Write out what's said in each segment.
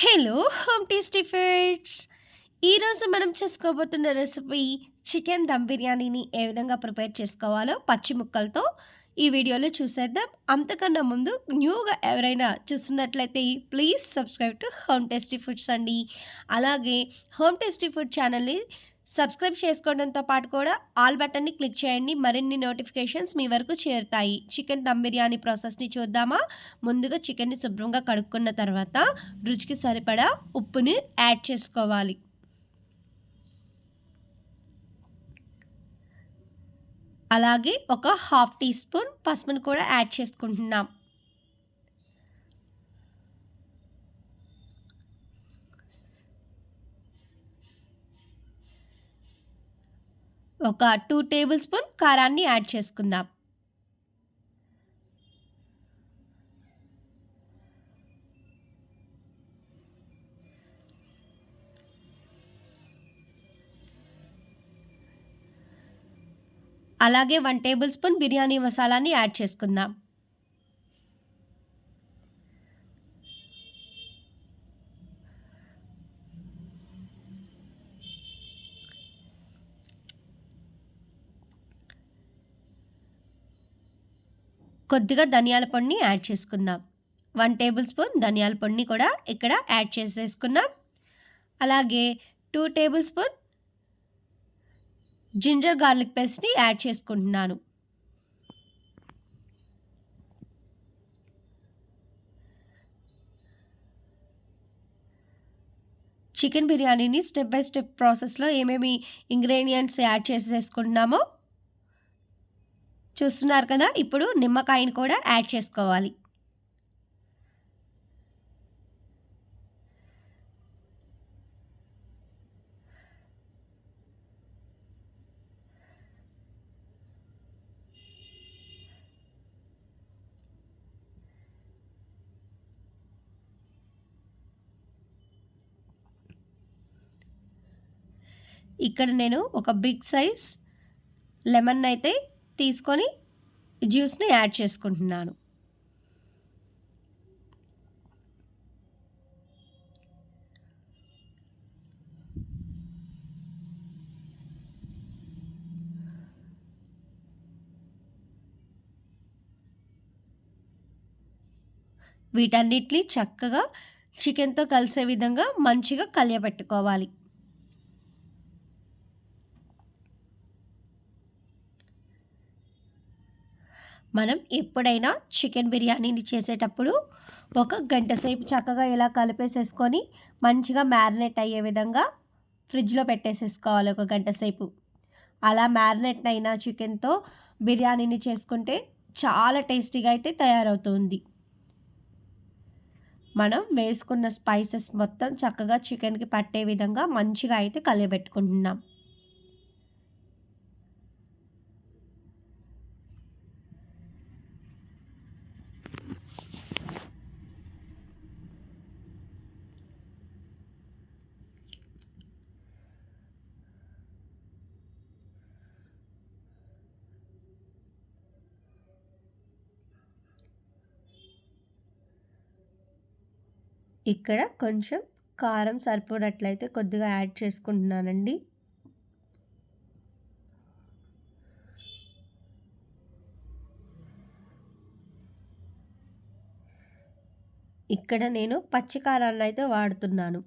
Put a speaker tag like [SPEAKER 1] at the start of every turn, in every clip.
[SPEAKER 1] Hello home tasty foods ఈరోజు మనం చేసుకోబోతున్న recipe chicken dum బిర్యానీని ఏ విధంగా ప్రిపేర్ చేసుకోవాలో పచ్చి ముక్కలతో ఈ వీడియోలో చూసేద్దాం. అంతకన్నా ముందు న్యూగా ఎవరైనా చూస్తున్నట్లయితే please subscribe to home tasty foods అండి. అలాగే హోమ్ టేస్టీ ఫుడ్ ఛానల్ని సబ్స్క్రైబ్ చేసుకోవడంతో పాటు కూడా ఆల్ బటన్ని క్లిక్ చేయండి. మరిన్ని నోటిఫికేషన్స్ మీ వరకు చేరుతాయి. చికెన్ దమ్ బిర్యానీ ప్రాసెస్ని చూద్దామా? ముందుగా చికెన్ని శుభ్రంగా కడుక్కున్న తర్వాత రుచికి సరిపడా ఉప్పుని యాడ్ చేసుకోవాలి. అలాగే ఒక హాఫ్ టీ స్పూన్ పసుపుని కూడా యాడ్ చేసుకుంటున్నాం. ఒక టూ టేబుల్ స్పూన్ కారాన్ని యాడ్ చేసుకుందాం. అలాగే వన్ టేబుల్ స్పూన్ బిర్యానీ మసాలాని యాడ్ చేసుకుందాం. కొద్దిగా ధనియాల పొడిని యాడ్ చేసుకుందాం. వన్ టేబుల్ స్పూన్ ధనియాల పొడిని కూడా ఇక్కడ యాడ్ చేసేసుకున్నాం. అలాగే two tablespoon ginger garlic పేస్ట్ని యాడ్ చేసుకుంటున్నాను. చికెన్ బిర్యానీని స్టెప్ బై స్టెప్ ప్రాసెస్లో ఏమేమి ఇంగ్రీడియంట్స్ యాడ్ చేసేసుకుంటున్నామో చూస్తున్నారు కదా ఇప్పుడు నిమ్మకాయని కూడా యాడ్ చేసుకోవాలి. ఇక్కడ నేను ఒక బిగ్ సైజ్ లెమన్ అయితే తీసుకొని జ్యూస్ని యాడ్ చేసుకుంటున్నాను. వీటన్నిటిని చక్కగా చికెన్తో కలిసే విధంగా మంచిగా కలియబెట్టుకోవాలి. మనం ఎప్పుడైనా చికెన్ బిర్యానీని చేసేటప్పుడు ఒక గంట సేపు చక్కగా ఇలా కలిపేసేసుకొని మంచిగా మ్యారినేట్ అయ్యే విధంగా ఫ్రిడ్జ్లో పెట్టేసేసుకోవాలి ఒక గంట సేపు. అలా మ్యారినేట్ అయిన చికెన్తో బిర్యానీని చేసుకుంటే చాలా టేస్టీగా అయితే తయారవుతుంది. మనం వేసుకున్న స్పైసెస్ మొత్తం చక్కగా చికెన్కి పట్టే విధంగా మంచిగా అయితే కలియబెట్టుకుంటున్నాం ఇక్కడ కొంచెం కారం సరిపోనట్లయితే కొద్దిగా యాడ్ చేసుకుంటున్నానండి. ఇక్కడ నేను పచ్చి కారాన్ని అయితే వాడుతున్నాను.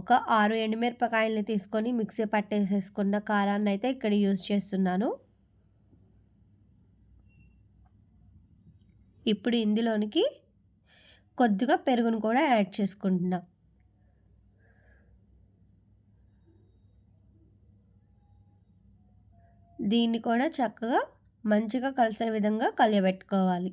[SPEAKER 1] ఒక ఆరు ఎండుమిరపకాయలని తీసుకొని మిక్సీ పట్టేసేసుకున్న కారాన్ని అయితే ఇక్కడ యూజ్ చేస్తున్నాను. ఇప్పుడు ఇందులోనికి కొద్దిగా పెరుగును కూడా యాడ్ చేసుకుంటున్నాం. దీన్ని కూడా చక్కగా మంచిగా కలిసే విధంగా కలియబెట్టుకోవాలి.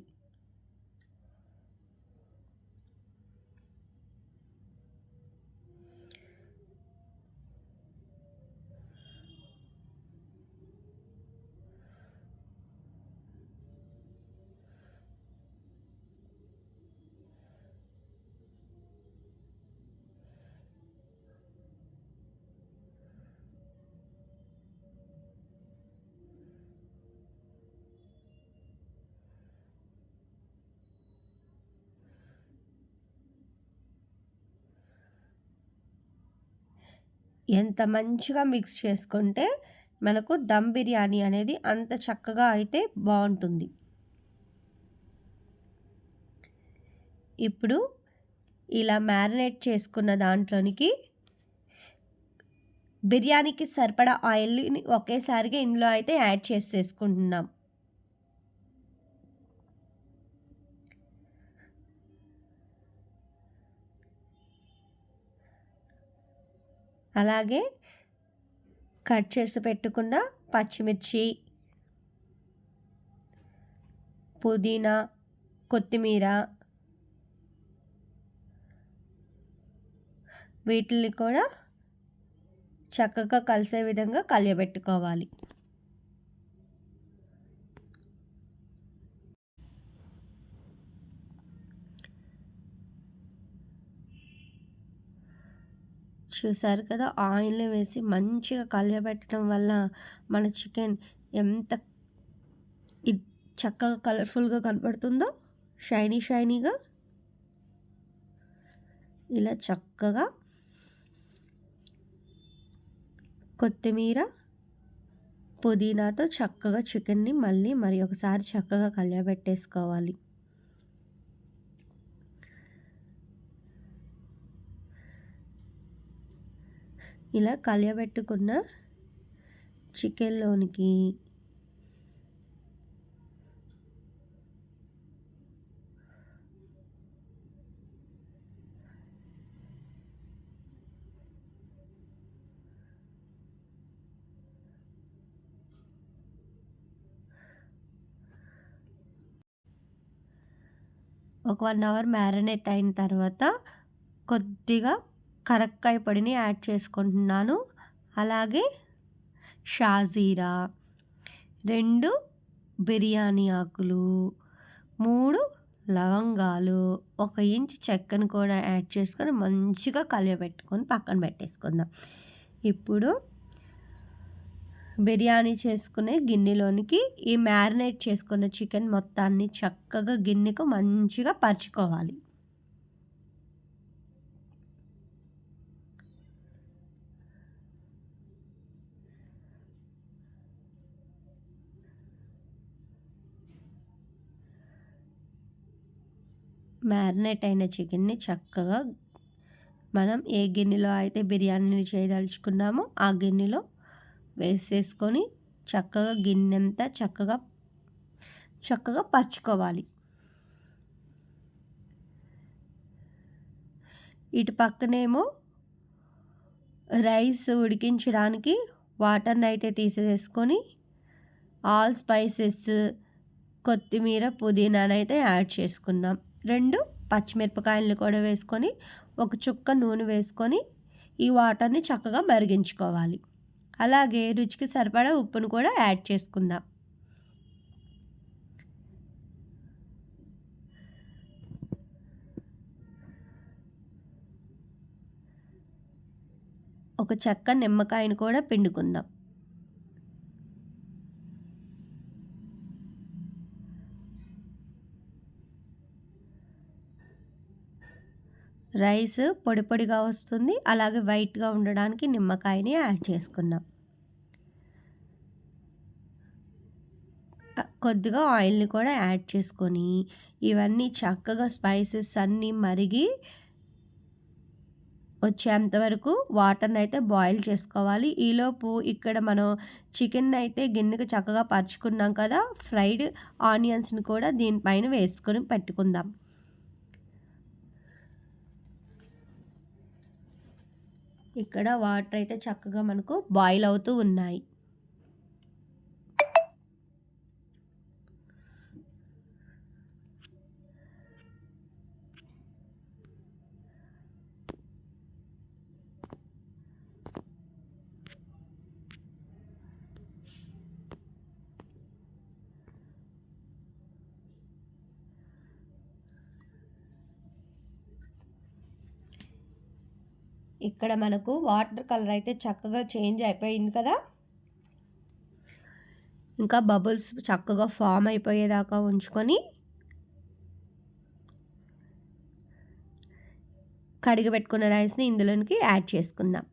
[SPEAKER 1] ఎంత మంచిగా మిక్స్ చేసుకుంటే మనకు దమ్ బిర్యానీ అనేది అంత చక్కగా అయితే బాగుంటుంది. ఇప్పుడు ఇలా మ్యారినేట్ చేసుకున్న దాంట్లోనికి బిర్యానీకి సరిపడా ఆయిల్ని ఒకేసారిగా ఇందులో అయితే యాడ్ చేసేసుకుంటున్నాం. అలాగే కట్ చేసి పెట్టుకున్న పచ్చిమిర్చి పుదీనా కొత్తిమీర వీటిని కూడా చక్కగా కలిసే విధంగా కలియబెట్టుకోవాలి. చూసారు కదా! ఆయిల్లో వేసి మంచిగా కలియబెట్టడం వల్ల మన చికెన్ ఎంత చక్కగా కలర్ఫుల్గా కనపడుతుందో? షైనీ షైనీగా? ఇలా చక్కగా కొత్తిమీర పుదీనాతో చక్కగా చికెన్ని మళ్ళీ మరి ఒకసారి చక్కగా కలియబెట్టేసుకోవాలి. ఇలా కలియబెట్టుకున్న చికెన్లోనికి ఒక వన్ అవర్ మ్యారినేట్ అయిన తర్వాత కొద్దిగా కరక్కాయ పొడిని యాడ్ చేసుకుంటున్నాను. అలాగే షాజీరా రెండు బిర్యానీ ఆకులు మూడు లవంగాలు ఒక ఇంచ్ చెక్కను కూడా యాడ్ చేసుకొని మంచిగా కలియబెట్టుకొని పక్కన పెట్టేసుకుందాం. ఇప్పుడు బిర్యానీ చేసుకునే గిన్నెలోనికి ఈ మ్యారినేట్ చేసుకున్న చికెన్ మొత్తాన్ని చక్కగా గిన్నెకు మంచిగా పరుచుకోవాలి. మ్యారినేట్ అయిన చికెన్ని చక్కగా మనం ఏ గిన్నెలో అయితే బిర్యానీని చేయదలుచుకున్నామో ఆ గిన్నెలో వేసేసుకొని చక్కగా గిన్నెంతా చక్కగా చక్కగా పరుచుకోవాలి. ఇటు పక్కనేమో రైస్ ఉడికించడానికి వాటర్ని అయితే తీసేసుకొని ఆల్ స్పైసెస్ కొత్తిమీర పుదీనానైతే యాడ్ చేసుకుందాం. రెండు పచ్చిమిరపకాయలను కూడా వేసుకొని ఒక చుక్క నూనె వేసుకొని ఈ వాటర్ని చక్కగా మరిగించుకోవాలి. అలాగే రుచికి సరిపడా ఉప్పును కూడా యాడ్ చేసుకుందాం. ఒక చెక్క నిమ్మకాయను కూడా పిండుకుందాం. రైస్ పొడి పొడిగా వస్తుంది. అలాగే వైట్గా ఉండడానికి నిమ్మకాయని యాడ్ చేసుకున్నాం కొద్దిగా ఆయిల్ని కూడా యాడ్ చేసుకొని ఇవన్నీ చక్కగా స్పైసెస్ అన్నీ మరిగి వచ్చేంత వరకు వాటర్ని అయితే బాయిల్ చేసుకోవాలి. ఈలోపు ఇక్కడ మనం చికెన్ అయితే గిన్నెకి చక్కగా పరుచుకున్నాం కదా ఫ్రైడ్ ఆనియన్స్ని కూడా దీనిపైన వేసుకొని పెట్టుకుందాం. ఇక్కడ వాటర్ అయితే చక్కగా మనకు బాయిల్ అవుతూ ఉన్నాయి. ఇక్కడ మనకు వాటర్ కలర్ అయితే చక్కగా చేంజ్ అయిపోయింది కదా. ఇంకా బబుల్స్ చక్కగా ఫామ్ అయిపోయేదాకా ఉంచుకొని కడిగి పెట్టుకున్న రైస్ని ఇందులోనికి యాడ్ చేసుకుందాం.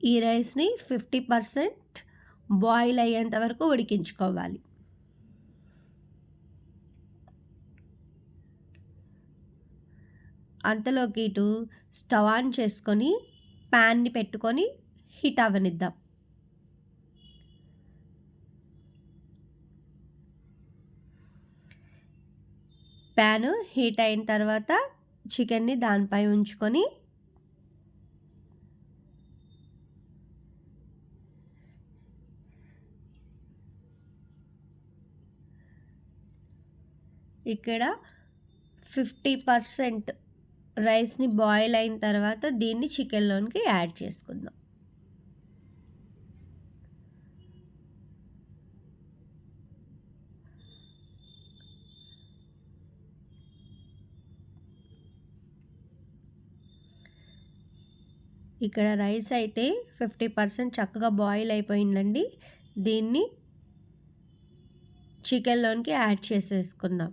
[SPEAKER 1] ఈ రైస్‌ని 50% బాయిల్ అయ్యేంత వరకు ఉడికించుకోవాలి. అంతలోకి ఇటు స్టవ్ ఆన్ చేసుకొని ప్యాన్‌ని పెట్టుకొని హీట్ అవ్వనిద్దాం. ప్యాను హీట్ అయిన తర్వాత చికెన్‌ని దానిపై ఉంచుకొని ఇక్కడ 50% రైస్‌ని బాయిల్ అయిన తర్వాత దీన్ని చికెన్‌లోనికి యాడ్ చేసుకుందాం. ఇక్కడ రైస్ అయితే 50% చక్కగా బాయిల్ అయిపోయిందండి. దీన్ని చికెన్‌లోనికి యాడ్ చేసేసుకుందాం.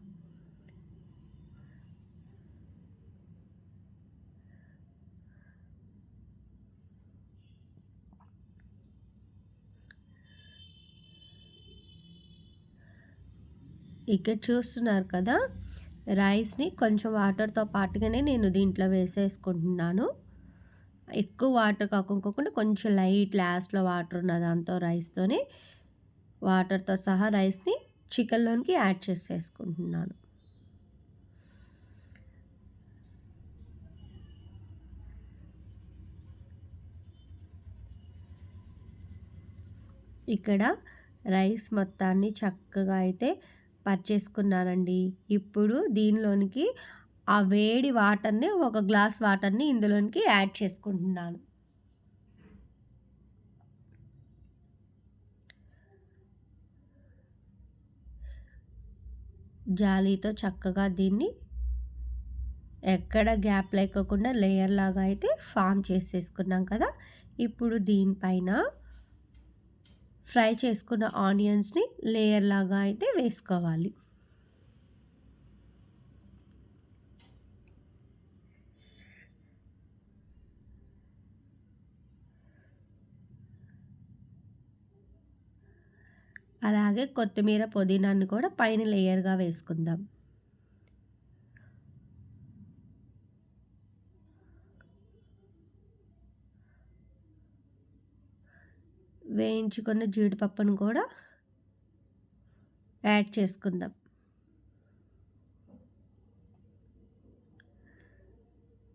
[SPEAKER 1] ఇక్కడ చూస్తున్నారు కదా! రైస్‌ని కొంచెం వాటర్‌తో పాటుగానే నేను దీంట్లో వేసేసుకుంటున్నాను. ఎక్కువ వాటర్ కాకుండా కొంచెం లైట్ లాస్ట్‌లో వాటర్ ఉన్న దాంతో రైస్‌తోనే వాటర్‌తో సహా రైస్‌ని చికెన్‌లోనికి యాడ్ చేసేసుకుంటున్నాను. ఇక్కడ రైస్ మొత్తాన్ని చక్కగా అయితే పర్చేసుకున్నానండి. ఇప్పుడు దీనిలోనికి ఆ వేడి వాటర్‌ని ఒక గ్లాస్ వాటర్‌ని ఇందులోనికి యాడ్ చేసుకుంటున్నాను. జాలీతో చక్కగా దీన్ని ఎక్కడ గ్యాప్ లేకోకుండా లేయర్ లాగా అయితే ఫార్మ్ చేసేసుకున్నాం కదా! ఇప్పుడు దీనిపైన ఫ్రై చేసుకున్న ఆనియన్స్‌ని లేయర్ లాగా అయితే వేసుకోవాలి. అలాగే కొత్తిమీర, పుదీనాను కూడా పైన లేయర్‌గా వేసుకుందాం. వేయించుకున్న జీడిపప్పును కూడా యాడ్ చేసుకుందాం.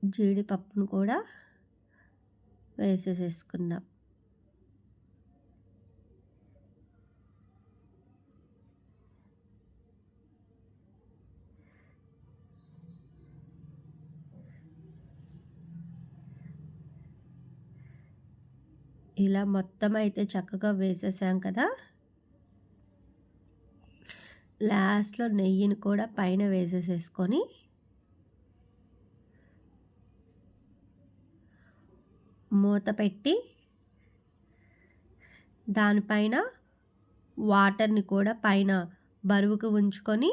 [SPEAKER 1] జీడిపప్పును కూడా వేసేసేసుకుందాం. ఇలా మొత్తం అయితే చక్కగా వేసేసాం కదా! లాస్ట్‌లో నెయ్యిని కూడా పైన వేసేసేసుకొని మూత పెట్టి దానిపైన వాటర్‌ని కూడా పైన బరువుకు ఉంచుకొని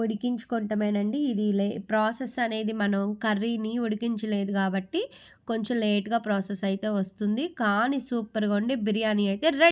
[SPEAKER 1] ఉడికించుకుంటమేనండి. ఇది లే ప్రాసెస్ అనేది మనం కర్రీని ఉడికించలేదు కాబట్టి కొంచెం లేట్‌గా ప్రాసెస్ అయితే వస్తుంది. కానీ సూపర్‌గా ఉండి బిర్యానీ అయితే రెడీ.